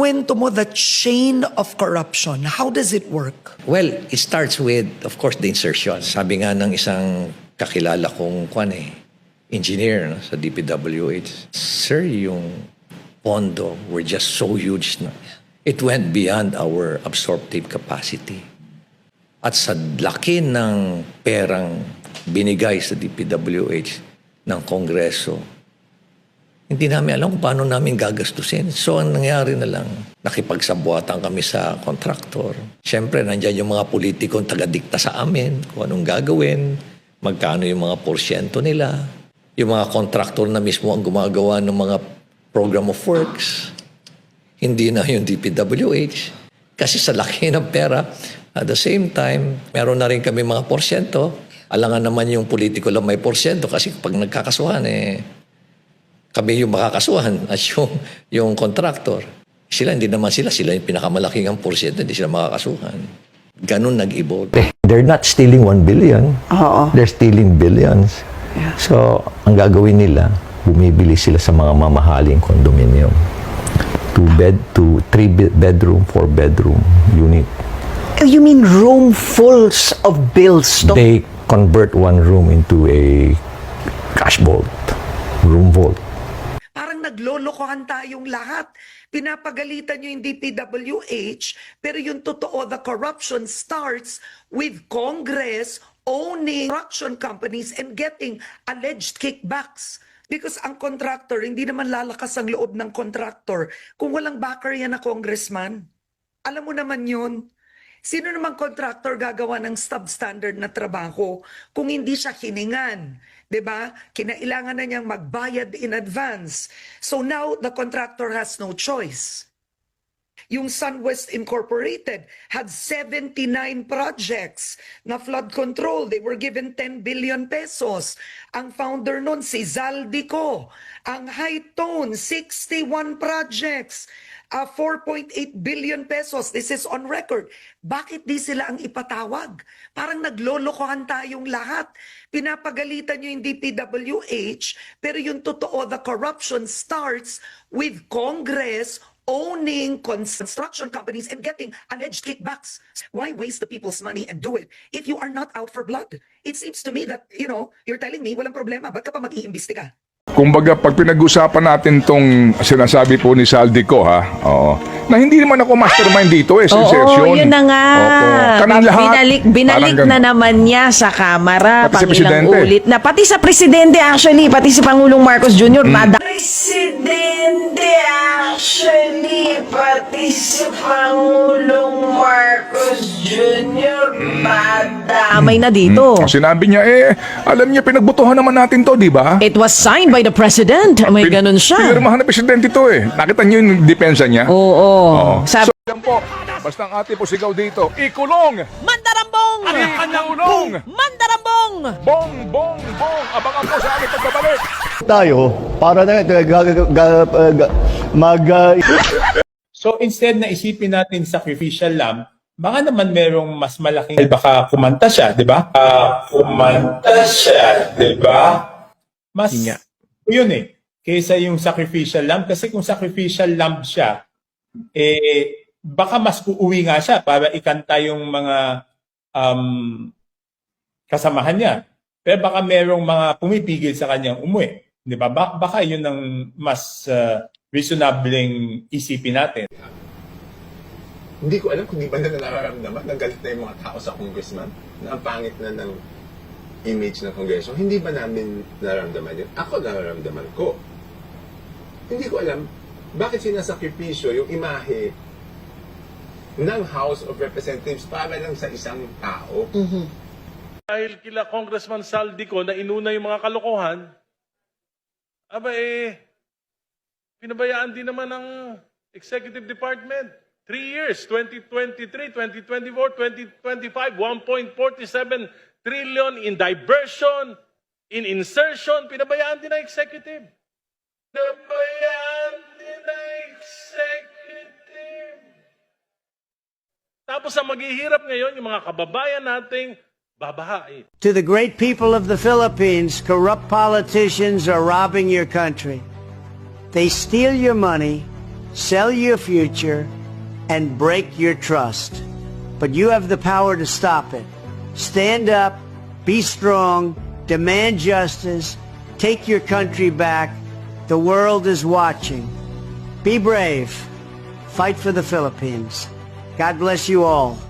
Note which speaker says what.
Speaker 1: Ikwento mo the chain of corruption. How does it work?
Speaker 2: Well, it starts with, of course, the insertion. Sabi nga ng isang kakilala kong kwan eh, engineer no, sa DPWH, Sir, yung pondo were just so huge na it went beyond our absorptive capacity. At sa laki ng perang binigay sa DPWH ng Kongreso, hindi namin alam kung paano namin gagastusin. So, ang nangyari na lang, nakipagsabuatan kami sa kontraktor. Siyempre, nandyan yung mga politikong tagadikta sa amin, kung anong gagawin, magkano yung mga porsyento nila. Yung mga kontraktor na mismo ang gumagawa ng mga program of works. Hindi na yung DPWH. Kasi sa laki ng pera, at the same time, meron na rin kami mga porsyento. Alangan naman yung politiko lang may porsyento kasi pag nagkakasuhan, eh, kami yung makakasuhan at yung, yung contractor. Sila, hindi naman sila. Sila yung pinakamalaking ang porsyento, hindi sila makakasuhan. Ganun nag-evolve.
Speaker 3: They're not stealing 1 billion.
Speaker 4: Oo.
Speaker 3: They're stealing billions. So, ang gagawin nila, bumibili sila sa mga mamahaling condominium. Two bed, two, three be- bedroom, four bedroom unit.
Speaker 4: You mean room fulls of bills?
Speaker 3: They convert one room into a cash vault, room vault.
Speaker 1: Naglolokohan tayong lahat. Pinapagalitan nyo yung DPWH, pero yung totoo, the corruption starts with Congress owning construction companies and getting alleged kickbacks. Because ang contractor, hindi naman lalakas ang loob ng contractor kung walang backer yan na congressman. Alam mo naman yun. Sino namang contractor gagawa ng substandard na trabaho kung hindi siya hiningan? 'Di ba? Kinailangan na niyang magbayad in advance. So now the contractor has no choice. Yung SunWest Incorporated had 79 projects na flood control. They were given 10 billion pesos. Ang founder nun, si Zaldico. Ang High Tone, 61 projects. Uh, 4.8 billion pesos. This is on record. Bakit di sila ang ipatawag? Parang naglolokohan tayong lahat. Pinapagalitan yung DPWH, pero yung totoo, the corruption starts with Congress owning construction companies and getting alleged kickbacks. Why waste the people's money and do it if you are not out for blood? It seems to me that, you know, you're telling me walang problema. Ba't ka pa mag-iimbestiga?
Speaker 5: Kumbaga, pag pinag-usapan natin tong sinasabi po ni Saldico, ha, oo, na hindi naman ako mastermind dito eh, sa
Speaker 6: Oo, yun na nga.
Speaker 5: Opo. Kaming lahat.
Speaker 6: binalik binalik
Speaker 5: parang
Speaker 6: na naman niya sa kamara.
Speaker 5: Pati
Speaker 6: pang ilang
Speaker 5: presidente.
Speaker 6: ulit na. Pati sa presidente actually. Pati si Pangulong Marcos Jr.
Speaker 5: Hmm.
Speaker 6: Nada- Presidente actually. Pati si Pangulong Marcos Jr. Nadamay na dito.
Speaker 5: Ang sinabi niya, eh, alam niya, pinagbutuhan naman natin to, di ba?
Speaker 6: It was signed by the president. May
Speaker 5: Pin-
Speaker 6: ganun siya.
Speaker 5: Pinirmahan ng presidente to eh. Nakita niyo yung depensa niya?
Speaker 6: Oo.
Speaker 5: Oo.
Speaker 6: Sabi,
Speaker 5: So, yan po. Basta ang ate po sigaw dito, ikulong!
Speaker 6: Mandarambong!
Speaker 5: Ikulong!
Speaker 6: Mandarambong!
Speaker 5: Bong, bong, bong! Abangan po sa aming pagbabalik!
Speaker 7: tayo para na mag uh,
Speaker 8: So instead na isipin natin sacrificial lamb, baka naman merong mas malaking baka kumanta siya, 'di ba? Ah, kumanta siya, 'di ba? Mas yun eh. Kaysa yung sacrificial lamb kasi kung sacrificial lamb siya, eh baka mas uuwi nga siya para ikanta yung mga um, kasamahan niya. Pero baka merong mga pumipigil sa kanyang umuwi. 'Di ba? Ba- baka yun ang mas uh, reasonableng isipin natin.
Speaker 9: hindi ko alam kung di ba na nararamdaman na galit na yung mga tao sa congressman na ang pangit na ng image ng kongreso. Hindi ba namin nararamdaman yun? Ako nararamdaman ko. Hindi ko alam bakit sinasakripisyo yung imahe ng House of Representatives para lang sa isang tao.
Speaker 10: dahil kila Congressman Saldico na inuna yung mga kalokohan, aba eh, pinabayaan din naman ng Executive Department. Three years, 2023, 2024, 2025, 1.47 trillion in diversion, in insertion, pinabayaan din ng Executive. Pinabayaan Tapos ang maghihirap ngayon, yung mga kababayan nating.
Speaker 11: To the great people of the Philippines, corrupt politicians are robbing your country. They steal your money, sell your future, and break your trust. But you have the power to stop it. Stand up, be strong, demand justice, take your country back. The world is watching. Be brave. Fight for the Philippines. God bless you all.